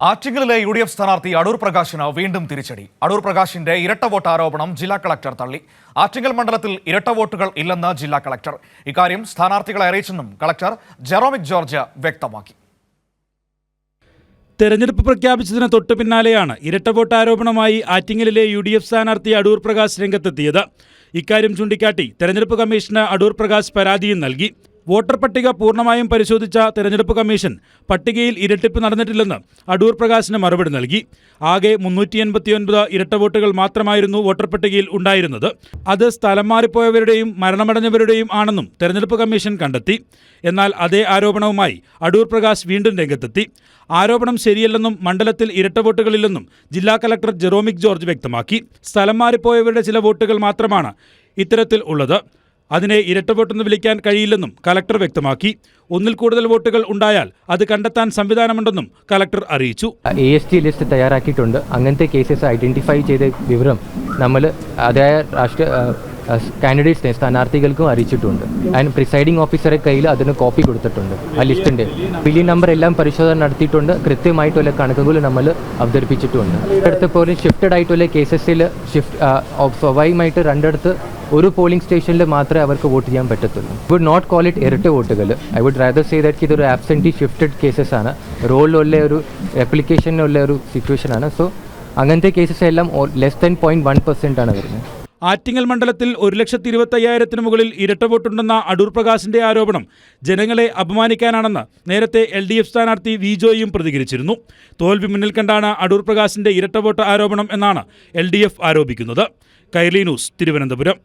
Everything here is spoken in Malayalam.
ആറ്റിങ്ങലിലെ യു ഡി എഫ് സ്ഥാനാർത്ഥി അടൂർ പ്രകാശിന് വീണ്ടും തിരിച്ചടി. അടൂർ പ്രകാശിന്റെ ഇരട്ട വോട്ട് ആരോപണം ജില്ലാ കളക്ടർ തള്ളി. ആറ്റിങ്ങൽ മണ്ഡലത്തിൽ ഇരട്ട വോട്ടുകൾ ഇല്ലെന്ന് ജില്ലാ കളക്ടർ. ഇക്കാര്യം സ്ഥാനാർത്ഥികളെ അറിയിച്ചെന്നും കളക്ടർ ജെറോമിക് ജോർജ് വ്യക്തമാക്കി. തെരഞ്ഞെടുപ്പ് പ്രഖ്യാപിച്ചതിന് തൊട്ടു പിന്നാലെയാണ് ഇരട്ട വോട്ട് ആരോപണമായി ആറ്റിങ്ങലിലെ യു ഡി എഫ് സ്ഥാനാർത്ഥി അടൂർ പ്രകാശ് രംഗത്തെത്തിയത്. ഇക്കാര്യം ചൂണ്ടിക്കാട്ടി തെരഞ്ഞെടുപ്പ് കമ്മീഷന് അടൂർ പ്രകാശ് പരാതിയും നൽകി. വോട്ടർ പട്ടിക പൂർണമായും പരിശോധിച്ച തെരഞ്ഞെടുപ്പ് കമ്മീഷൻ പട്ടികയിൽ ഇരട്ടിപ്പ് നടന്നിട്ടില്ലെന്ന് അടൂർ പ്രകാശിന് മറുപടി നൽകി. ആകെ മുന്നൂറ്റി എൺപത്തിയൊൻപത് ഇരട്ട വോട്ടുകൾ മാത്രമായിരുന്നു വോട്ടർ പട്ടികയിൽ ഉണ്ടായിരുന്നത്. അത് സ്ഥലം മാറിപ്പോയവരുടെയും മരണമടഞ്ഞവരുടെയും ആണെന്നും തെരഞ്ഞെടുപ്പ് കമ്മീഷൻ കണ്ടെത്തി. എന്നാൽ അതേ ആരോപണവുമായി അടൂർ പ്രകാശ് വീണ്ടും രംഗത്തെത്തി. ആരോപണം ശരിയല്ലെന്നും മണ്ഡലത്തിൽ ഇരട്ട വോട്ടുകളില്ലെന്നും ജില്ലാ കലക്ടർ ജെറോമിക് ജോർജ് വ്യക്തമാക്കി. സ്ഥലം മാറിപ്പോയവരുടെ ചില വോട്ടുകൾ മാത്രമാണ് ഇത്തരത്തിൽ ഉള്ളത്. അതിനെ ഇരട്ട വോട്ടെന്ന് വിളിക്കാൻ കഴിയില്ലെന്നും കലക്ടർ വ്യക്തമാക്കി. ഒന്നിൽ കൂടുതൽ വോട്ടുകൾ ഉണ്ടായാൽ അത് കണ്ടെത്താൻ സംവിധാനമുണ്ടെന്നും കലക്ടർ അറിയിച്ചു. എ എസ് ടി ലിസ്റ്റ് തയ്യാറാക്കിയിട്ടുണ്ട്. അങ്ങനത്തെ കേസസ് ഐഡന്റിഫൈ ചെയ്ത വിവരം നമ്മൾ അതായ രാഷ്ട്രീയ കാൻഡിഡേറ്റ്സിനെ സ്ഥാനാർത്ഥികൾക്കും അറിയിച്ചിട്ടുണ്ട്. ആൻഡ് പ്രിസൈഡിംഗ് ഓഫീസറെ കയ്യിൽ അതിന് കോപ്പി കൊടുത്തിട്ടുണ്ട്. ആ ലിസ്റ്റിന്റെ പിലി നമ്പർ എല്ലാം പരിശോധന നടത്തിയിട്ടുണ്ട്. കൃത്യമായിട്ടുള്ള കണക്കുകൾ നമ്മൾ അവതരിപ്പിച്ചിട്ടുണ്ട്. അടുത്ത പോലെ ഷിഫ്റ്റഡ് ആയിട്ടുള്ള കേസസിൽ ഷിഫ്റ്റ് സ്വാഭാവികമായിട്ട് രണ്ടിടത്ത് ഒരു പോളിംഗ് സ്റ്റേഷനിൽ മാത്രമേ അവർക്ക് വോട്ട് ചെയ്യാൻ പറ്റത്തുള്ളൂ. വുഡ് നോട്ട് കോൾ ഇറ്റ് ഇരട്ട വോട്ടുകൾ I would rather say that ഇതൊരു ആബ്സെന്റി ഷിഫ്റ്റഡ് കേസസ് ആണ്. റോളിലുള്ള ഒരു ആപ്ലിക്കേഷനിലുള്ള ഒരു സിറ്റുവേഷൻ ആണ്. സോ അങ്ങനത്തെ കേസസ് എല്ലാം less than point one percent ആണ് വരുന്നത്. ആറ്റിങ്ങൽ മണ്ഡലത്തിൽ ഒരു ലക്ഷത്തി ഇരുപത്തയ്യായിരത്തിന് മുകളിൽ ഇരട്ട വോട്ടുണ്ടെന്ന അടൂർ പ്രകാശിന്റെ ആരോപണം ജനങ്ങളെ അപമാനിക്കാനാണെന്ന് നേരത്തെ എൽ ഡി എഫ് സ്ഥാനാർത്ഥി വി ജോയും പ്രതികരിച്ചിരുന്നു. തോൽവി മുന്നിൽ കണ്ടാണ് അടൂർ പ്രകാശിന്റെ ഇരട്ട വോട്ട് ആരോപണം എന്നാണ് എൽ ആരോപിക്കുന്നത്. കൈർലി ന്യൂസ് തിരുവനന്തപുരം.